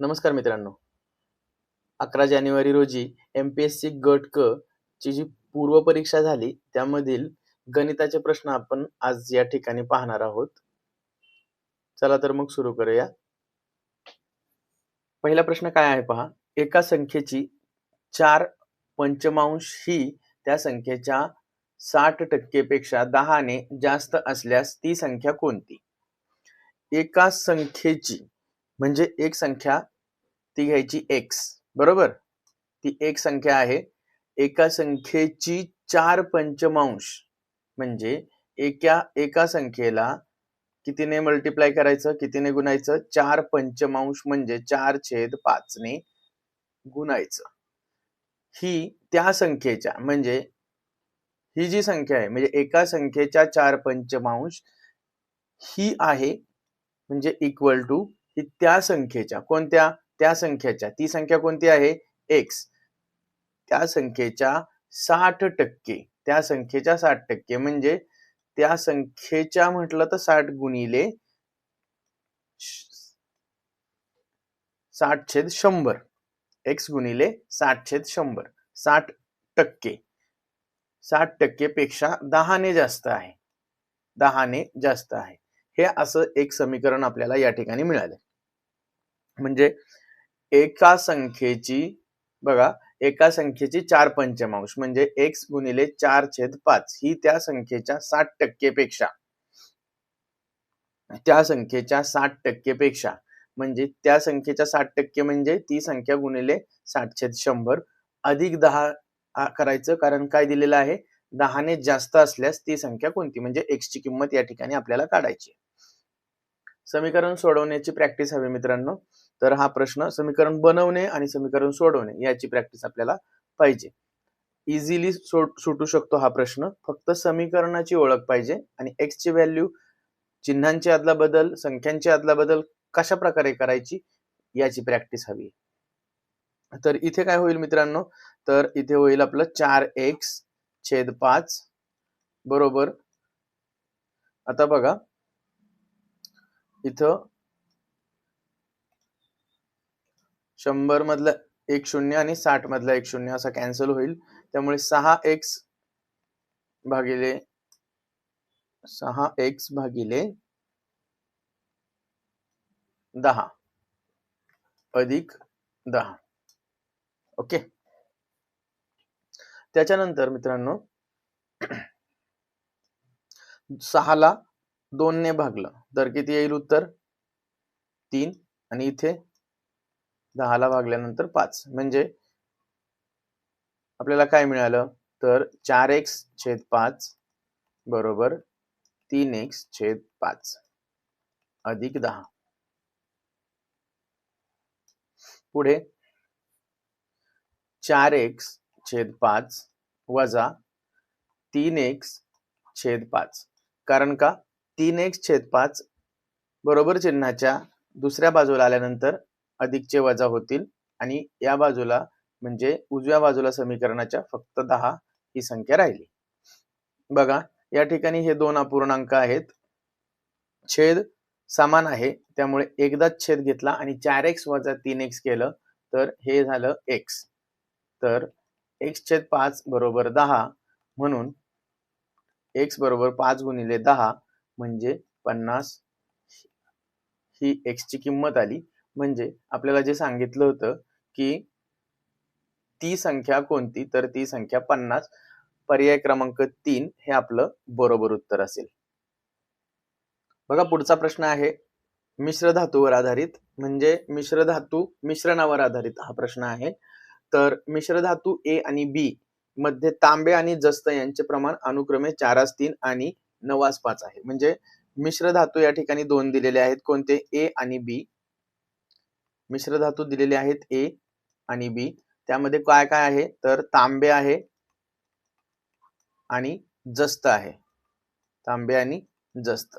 नमस्कार मित्रांनो. अकरा जानेवारी रोजी एम पी एस सी गट क ची जी पूर्व परीक्षा झाली त्यामधील गणिताचे प्रश्न आपण आज या ठिकाणी पाहणार आहोत. चला तर मग सुरू करूया. पहिला प्रश्न काय आहे पहा. एका संख्येची चार पंचमांश ही त्या संख्येच्या साठ टक्केपेक्षा दहाने जास्त असल्यास ती संख्या कोणती? एका संख्येची म्हणजे एक संख्या ती घ्यायची एक्स बरोबर? ती एक संख्या आहे. एका संख्येची चार पंचमांश. म्हणजे एका एका संख्येला कितीने मल्टिप्लाय करायचं? कितीने गुणायचं? चार पंचमांश म्हणजे चार छेद पाचने गुणायचं. ही त्या संख्येच्या म्हणजे ही जी संख्या आहे म्हणजे एका संख्येच्या चार पंचमांश ही आहे म्हणजे इक्वल टू ही त्या संख्येच्या कोणत्या? त्या संख्येच्या. ती संख्या कोणती आहे? एक्स त्या संख्येच्या साठ टक्के. त्या संख्येच्या साठ टक्के म्हणजे त्या संख्येच्या म्हटलं तर साठ गुणिले साठ छेद शंभर. एक्स गुणिले साठ छेद शंभर. साठ टक्के. साठ टक्के पेक्षा दहाने जास्त आहे. दहाने जास्त आहे. हे असं एक समीकरण आपल्याला या ठिकाणी मिळाले. म्हणजे एका संख्येची बघा एका संख्येची चार पंचमांश म्हणजे एक्स गुणिले चार छेद पाच ही त्या संख्येच्या साठ टक्केपेक्षा. त्या संख्येच्या साठ टक्केपेक्षा म्हणजे त्या संख्येच्या साठ टक्के म्हणजे ती संख्या गुणिले साठ छेद शंभर अधिक दहा करायचं कारण काय दिलेलं आहे? दहाने जास्त असल्यास ती संख्या कोणती? म्हणजे एक्स ची किंमत या ठिकाणी आपल्याला काढायची समीकरण सोडवण्याची प्रॅक्टिस हवी मित्रांनो. तर हा प्रश्न समीकरण बनवणे आणि समीकरण सोडवणे याची प्रॅक्टिस आपल्याला पाहिजे. इझिली सुटू शकतो हा प्रश्न. फक्त समीकरणाची ओळख पाहिजे आणि एक्सची व्हॅल्यू चिन्हांची आदला बदल संख्यांची आदला बदल कशा प्रकारे करायची याची प्रॅक्टिस हवी तर इथे काय होईल मित्रांनो? तर इथे होईल आपलं चार एक्स छेद पाच बरोबर. आता बघा इथं शंभर मधलं एक शून्य आणि साठ मधला एक शून्य असा कॅन्सल होईल. त्यामुळे सहा एक्स भागिले सहा एक्स भागिले दहा अधिक दहा. ओके? त्याच्यानंतर मित्रांनो सहाला दोनने भागलं. तर किती येईल उत्तर? तीन. आणि इथे दहाला भागल्यानंतर पाच. म्हणजे आपल्याला काय मिळालं? तर चार एक्स छेद पाच बरोबर तीन एक्स छेद पाच अधिक दहा. पुढे चार एक्स छेद पाच वजा तीन एक्स छेद पाच. कारण का? तीन एक्स छेद पाच बरोबर चिन्हाच्या दुसऱ्या बाजूला आल्यानंतर अधिकचे वजा होतील. आणि या बाजूला म्हणजे उजव्या बाजूला समीकरणाच्या फक्त दहा ही संख्या राहिली. बघा या ठिकाणी हे दोन अपूर्णांक आहेत. छेद समान आहे त्यामुळे एकदाच छेद घेतला आणि चार एक्स वजा तीन एक्स केलं तर हे झालं एक्स. तर एक्स छेद पाच बरोबर दहा म्हणून एक्स बरोबर पाच गुणिले दहा म्हणजे पन्नास ही एक्स ची किंमत आली. म्हणजे आपल्याला जे सांगितलं होतं की ती संख्या कोणती? तर ती संख्या पन्नास. पर्याय क्रमांक तीन हे आपलं बरोबर उत्तर असेल. बघा पुढचा प्रश्न आहे. मिश्र धातूवर आधारित म्हणजे मिश्र धातू मिश्रणावर आधारित हा प्रश्न आहे. तर मिश्र धातू ए आणि बी मध्ये तांबे आणि जस्त यांचे प्रमाण अनुक्रमे चारास तीन आणि नवास पाच आहे. म्हणजे मिश्र धातू या ठिकाणी दोन दिलेले आहेत. कोणते? ए आणि बी. मिश्र धातू दिलेले आहेत ए आणि बी. त्यामध्ये काय काय आहे? तर तांबे आहे आणि जस्त आहे. तांबे आणि जस्त.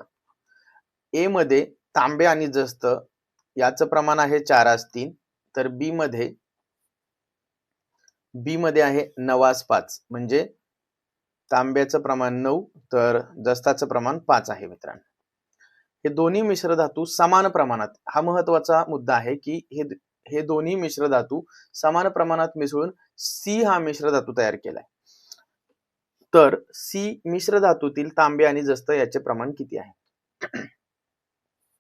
ए मध्ये तांबे आणि जस्त याचं प्रमाण आहे चार तीन. तर बी मध्ये बी मध्ये आहे नवास पाच. म्हणजे तांब्याचं प्रमाण नऊ तर जस्ताचं प्रमाण पाच आहे मित्रांनो. हे दोन्ही मिश्र धातू समान प्रमाणात हा महत्त्वाचा मुद्दा आहे की हे हे दोन्ही मिश्र धातू समान प्रमाणात मिसळून सी हा मिश्र धातू तयार केलाय. तर सी मिश्र धातूतील तांबे आणि जस्त याचे प्रमाण किती आहे?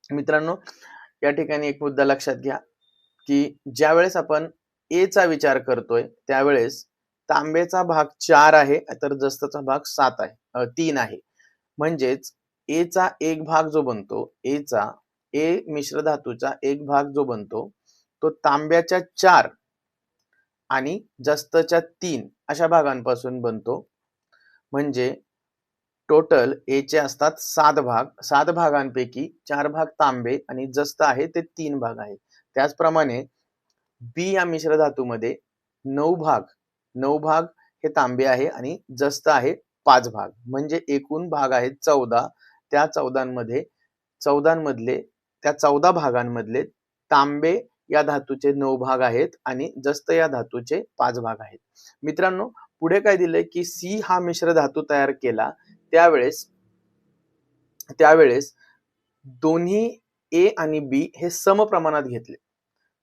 मित्रांनो या ठिकाणी एक मुद्दा लक्षात घ्या की ज्या वेळेस आपण ए चा विचार करतोय त्यावेळेस तांबेचा भाग चार आहे तर जस्तचा भाग सात आहे तीन आहे. म्हणजेच ए चा एक भाग जो बनतो ए चा ए मिश्र धातूचा एक भाग जो बनतो तो तांब्याच्या चार आणि जस्तच्या तीन अशा भागांपासून बनतो. म्हणजे टोटल ए चे असतात सात भाग. सात भागांपैकी चार भाग तांबे आणि जस्त आहे ते तीन भाग आहे. त्याचप्रमाणे बी या मिश्र धातूमध्ये नऊ भाग नऊ भाग हे तांबे आहे आणि जस्त आहे पाच भाग. म्हणजे एकूण भाग आहेत चौदा. त्या चौदांमध्ये चौदांमधले त्या चौदा भागांमधले तांबे या धातूचे नऊ भाग आहेत आणि जस्त या धातूचे पाच भाग आहेत. मित्रांनो पुढे काय दिलंय की सी हा मिश्र धातू तयार केला त्यावेळेस त्यावेळेस दोन्ही ए आणि बी हे सम प्रमाणात घेतले.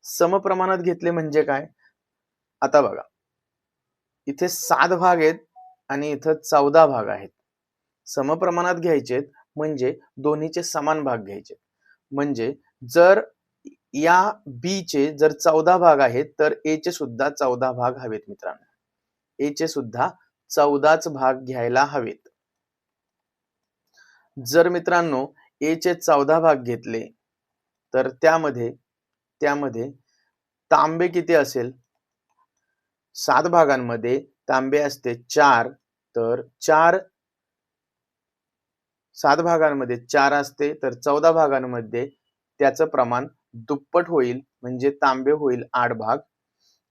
सम प्रमाणात घेतले म्हणजे काय? आता बघा. इथे सात भाग आहेत आणि इथं चौदा भाग आहेत. समप्रमाणात घ्यायचेत म्हणजे दोन्हीचे समान भाग घ्यायचे म्हणजे जर या बी चे जर चौदा भाग आहेत तर ए चे सुद्धा चौदा भाग हवेत मित्रांनो. ए चे सुद्धा चौदाच भाग घ्यायला हवेत. जर मित्रांनो ए चे चौदा भाग घेतले तर त्यामध्ये त्यामध्ये तांबे किती असेल? सात भागांमध्ये तांबे असते चार. तर चार सात भागांमध्ये चार असते तर चौदा भागांमध्ये त्याचं प्रमाण दुप्पट होईल म्हणजे तांबे होईल आठ भाग.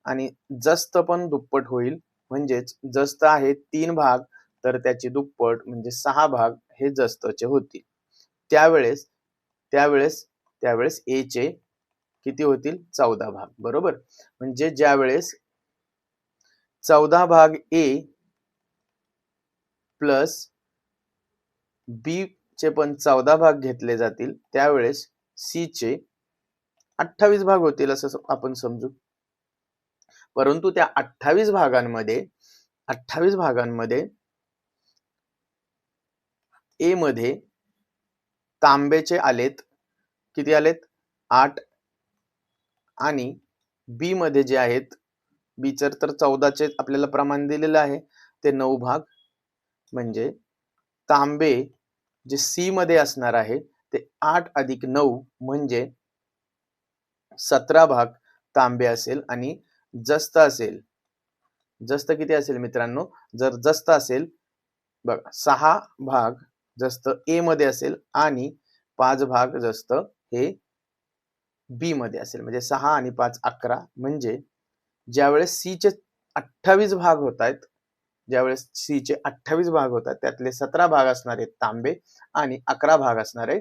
आणि जस्त पण दुप्पट होईल म्हणजेच जस्त आहे तीन भाग तर त्याची दुप्पट म्हणजे सहा भाग हे जस्तचे होतील. त्यावेळेस त्यावेळेस त्यावेळेस ए चे किती होतील? चौदा भाग. बरोबर? म्हणजे ज्यावेळेस चौदा भाग ए प्लस बी चे पण चौदा भाग घेतले जातील. त्यावेळेस सी चे अठ्ठावीस भाग होतील असं आपण समजू. परंतु त्या अठ्ठावीस भागांमध्ये अठ्ठावीस भागांमध्ये ए मध्ये तांबेचे आलेत. किती आलेत? आठ आणि बी मध्ये जे आहेत बीचर तर चौदाचे आपल्याला प्रमाण दिलेलं आहे. ते नऊ भाग. म्हणजे तांबे जे सी मध्ये असणार आहे ते आठ अधिक नऊ म्हणजे सतरा भाग तांबे असेल आणि जस्त असेल. जस्त किती असेल मित्रांनो? जर जस्त असेल बघ सहा भाग जस्त ए मध्ये असेल आणि पाच भाग जस्त हे बी मध्ये असेल. म्हणजे सहा आणि पाच अकरा म्हणजे ज्यावेळेस सी चे अठ्ठावीस भाग होत आहेत ज्यावेळेस सी चे अठ्ठावीस भाग होतात त्यातले सतरा भाग असणारे तांबे आणि अकरा भाग असणारे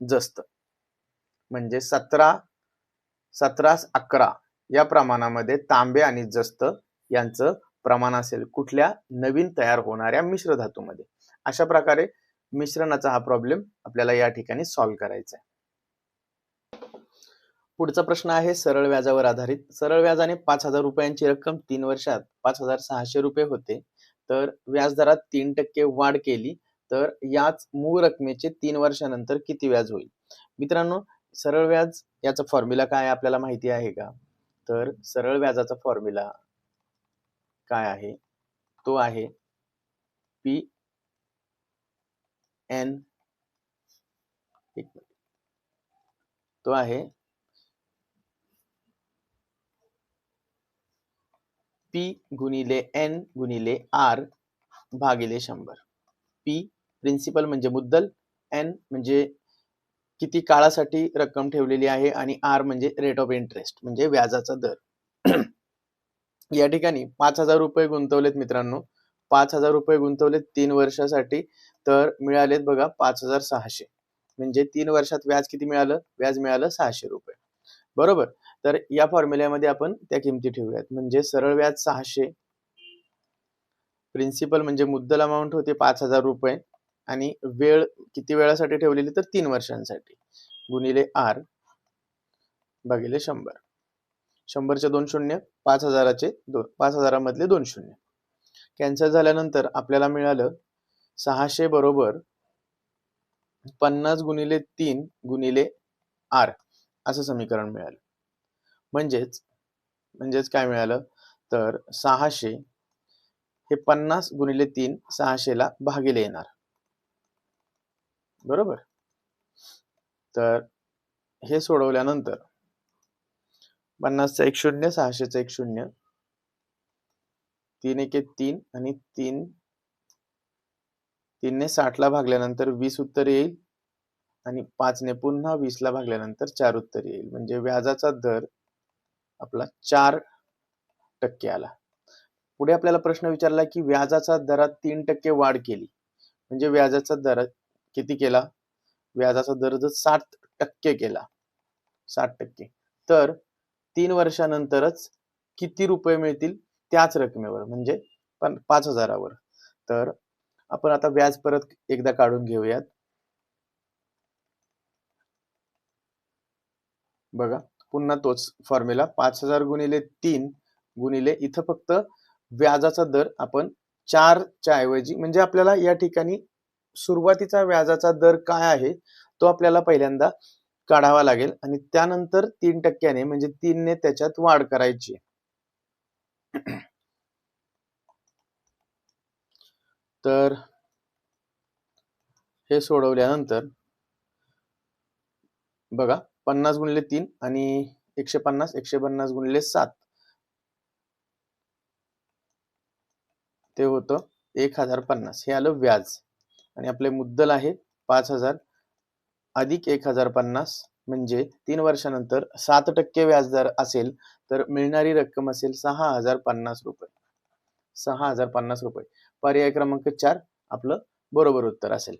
जस्त. म्हणजे सतरा सतरा अकरा या प्रमाणामध्ये तांबे आणि जस्त यांचं प्रमाण असेल. कुठल्या नवीन तयार होणाऱ्या मिश्र धातूमध्ये. अशा प्रकारे मिश्रणाचा हा प्रॉब्लेम आपल्याला या ठिकाणी सॉल्व्ह करायचा आहे पुढचा प्रश्न आहे सरळ व्याजावर आधारित. सरळ व्याजाने पाच हजार रुपयांची रक्कम तीन वर्षात पाच हजार सहाशे रुपये होते. तर व्याजदरात तीन टक्के वाढ केली तर याच मूळ रकमेचे तीन वर्षानंतर किती व्याज होईल? मित्रांनो सरळ व्याज याचा फॉर्म्युला काय आपल्याला माहिती आहे का? तर सरळ व्याजाचा फॉर्म्युला काय आहे? तो आहे पी एन तो आहे पी गुणिले एन गुणिले आर भागिले शंभर. पी प्रिन्सिपल म्हणजे मुद्दल एन म्हणजे किती काळासाठी रक्कम ठेवलेली आहे आणि आर म्हणजे रेट ऑफ इंटरेस्ट म्हणजे व्याजाचा दर. या ठिकाणी पाच हजार रुपये गुंतवलेत मित्रांनो. पाच हजार रुपये गुंतवलेत तीन वर्षासाठी तर मिळालेत बघा पाच हजार सहाशे. म्हणजे तीन वर्षात व्याज किती मिळालं? व्याज मिळालं सहाशे रुपये. बरोबर? तर या फॉर्म्युल्यामध्ये आपण त्या किमती ठेवूयात. म्हणजे सरळ व्याज सहाशे. प्रिन्सिपल म्हणजे मुद्दल अमाऊंट होते पाच हजार रुपये. आणि वेळ किती वेळासाठी ठेवलेली तर तीन वर्षांसाठी. गुणिले आर भागिले शंभर. शंभरचे दोन शून्य पाच हजाराचे दोन पाच हजारामधले दोन शून्य. कॅन्सल झाल्यानंतर आपल्याला मिळालं सहाशे बरोबर पन्नास गुणिले तीन गुणिले आर. असं समीकरण मिळालं. म्हणजेच म्हणजेच काय मिळालं? तर सहाशे हे पन्नास गुणिले तीन सहाशेला भागिले येणार. बरोबर? तर हे सोडवल्यानंतर पन्नासचा एक शून्य सहाशेचा एक शून्य तीन एक तीन आणि तीन तीनने साठला भागल्यानंतर वीस उत्तर येईल आणि पाचने पुन्हा वीसला भागल्यानंतर चार उत्तर येईल. म्हणजे व्याजाचा दर आपला चार टक्के आला. पुढे आपल्याला प्रश्न विचारला की व्याजाचा दरात तीन टक्के वाढ केली. म्हणजे व्याजाचा दर किती केला? व्याजाचा दर जर सात टक्के केला. साठ टक्के. तर तीन वर्षानंतरच किती रुपये मिळतील त्याच रकमेवर. म्हणजे पण पाच हजारावर. तर आपण आता व्याज परत एकदा काढून घेऊयात. बघा. पुन्हा तोच फॉर्म्युला पाच हजार गुणिले तीन गुणिले इथं फक्त व्याजाचा दर आपण चारच्या ऐवजी म्हणजे आपल्याला या ठिकाणी सुरुवातीचा व्याजाचा दर काय आहे तो आपल्याला पहिल्यांदा काढावा लागेल आणि त्यानंतर तीन टक्क्याने म्हणजे तीनने त्याच्यात वाढ करायची तर हे सोडवल्यानंतर बघा पन्नास गुणले तीन आणि एकशे पन्नास एकशे पन्नास गुणले सात. ते होतं एक हजार पन्नास. हे आलं व्याज. आणि आपले मुद्दल आहे पाच हजार अधिक एक हजार पन्नास म्हणजे तीन वर्षानंतर सात टक्के व्याजदर असेल तर मिळणारी रक्कम असेल सहा हजार पन्नास रुपये. सहा हजार पन्नास रुपये. पर्याय क्रमांक चार आपलं बरोबर उत्तर असेल.